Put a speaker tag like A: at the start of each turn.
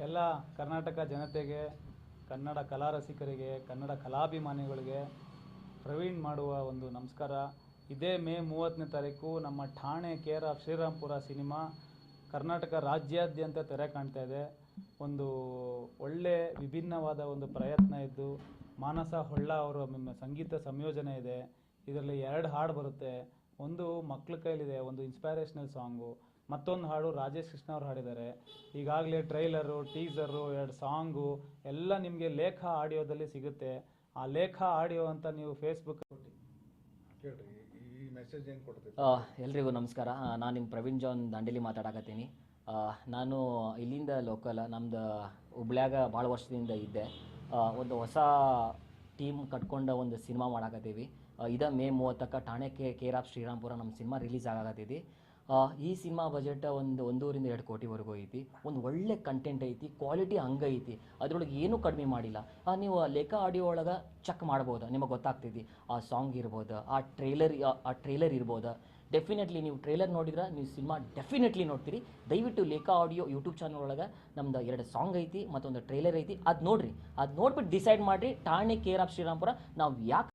A: ಎಲ್ಲ ಕರ್ನಾಟಕ ಜನತೆಗೆ, ಕನ್ನಡ ಕಲಾ ರಸಿಕರಿಗೆ, ಕನ್ನಡ ಕಲಾಭಿಮಾನಿಗಳಿಗೆ ಪ್ರವೀಣ್ ಮಾಡುವ ಒಂದು ನಮಸ್ಕಾರ. ಇದೇ ಮೇ ಮೂವತ್ತನೇ ತಾರೀಕು ನಮ್ಮ ಠಾಣೆ ಕೇರ್ ಶ್ರೀರಾಮ್ಪುರ ಸಿನಿಮಾ ಕರ್ನಾಟಕ ರಾಜ್ಯಾದ್ಯಂತ ತೆರೆ ಕಾಣ್ತಾ ಇದೆ. ಒಂದು ಒಳ್ಳೆ ವಿಭಿನ್ನವಾದ ಒಂದು ಪ್ರಯತ್ನ ಇದ್ದು, ಮಾನಸ ಹೊಳ್ಳ ಅವರ ಸಂಗೀತ ಸಂಯೋಜನೆ ಇದೆ. ಇದರಲ್ಲಿ ಎರಡು ಹಾಡು ಬರುತ್ತೆ. ಒಂದು ಮಕ್ಳ ಕೈಲಿದೆ ಒಂದು ಇನ್ಸ್ಪೈರೇಷನಲ್ ಸಾಂಗು ಮತ್ತೊಂದು ಹಾಡು ರಾಜೇಶ್ ಕೃಷ್ಣ ಅವ್ರು ಹಾಡಿದ್ದಾರೆ. ಈಗಾಗಲೇ ಟ್ರೈಲರು ಟೀಸರು ಎರಡು ಸಾಂಗು ಎಲ್ಲ ನಿಮಗೆ ಲೇಖ ಆಡಿಯೋದಲ್ಲಿ ಸಿಗುತ್ತೆ. ಆ ಲೇಖ ಆಡಿಯೋ ಅಂತ ನೀವು ಫೇಸ್ಬುಕ್
B: ಕೇಳ್ರಿ ಈ- ಈ ಮೆಸೇಜ್ ಏನು ಕೊಡ್ತೈತೆ?
C: ಆ, ಎಲ್ರಿಗೂ ನಮಸ್ಕಾರ. ನಾನು ನಿಮ್ಮ ಪ್ರವೀಣ್ ಜಾನ್ ದಾಂಡೇಲಿ ಮಾತಾಡಕತ್ತೀನಿ. ನಾನು ಇಲ್ಲಿಂದ ಲೋಕಲ್ ನಮ್ದು ಹುಬ್ಳ್ಯಾಗ ಭಾಳ ವರ್ಷದಿಂದ ಇದ್ದೆ. ಒಂದು ಹೊಸ ಟೀಮ್ ಕಟ್ಕೊಂಡು ಒಂದು ಸಿನಿಮಾ ಮಾಡಾಕತ್ತೀವಿ. ಇದ ಮೇ ಮೂವತ್ತಕ್ಕ ಠಾಣೆ ಕೆ ಕೇರ್ ಆಫ್ ಶ್ರೀರಾಮ್ಪುರ ನಮ್ಮ ಸಿನಿಮಾ ರಿಲೀಸ್ ಆಗಕತ್ತೈತಿ. ಈ ಸಿನಿಮಾ ಬಜೆಟ್ ಒಂದು ಒಂದೂರಿಂದ ಎರಡು ಕೋಟಿವರೆಗೂ ಐತಿ. ಒಂದು ಒಳ್ಳೆ ಕಂಟೆಂಟ್ ಐತಿ ಕ್ವಾಲಿಟಿ ಹಂಗೈತಿ ಅದ್ರೊಳಗೆ ಏನೂ ಕಡಿಮೆ ಮಾಡಿಲ್ಲ. ನೀವು ಲೇಖ ಆಡಿಯೋ ಒಳಗೆ ಚೆಕ್ ಮಾಡ್ಬೋದು, ನಿಮಗೆ ಗೊತ್ತಾಗ್ತೈತಿ. ಆ ಸಾಂಗ್ ಇರ್ಬೋದು, ಆ ಟ್ರೇಲರ್ ಆ ಟ್ರೇಲರ್ ಇರ್ಬೋದು. ಡೆಫಿನೆಟ್ಲಿ ನೀವು ಟ್ರೇಲರ್ ನೋಡಿದ್ರೆ, ನೀವು ಸಿನಿಮಾ ಡೆಫಿನೆಟ್ಲಿ ನೋಡ್ತೀರಿ. ದಯವಿಟ್ಟು ಲೇಖಾ ಆಡಿಯೋ ಯೂಟ್ಯೂಬ್ ಚಾನಲ್ ಒಳಗೆ ನಮ್ದು ಎರಡು ಸಾಂಗ್ ಐತಿ ಮತ್ತೊಂದು ಟ್ರೇಲರ್ ಐತಿ. ಅದು ನೋಡಿರಿ. ಅದು ನೋಡ್ಬಿಟ್ಟು ಡಿಸೈಡ್ ಮಾಡಿರಿ. ಠಾಣೆ ಕೇರ್ ಆಫ್ ಶ್ರೀರಾಮ್ಪುರ ನಾವು ಯಾಕೆ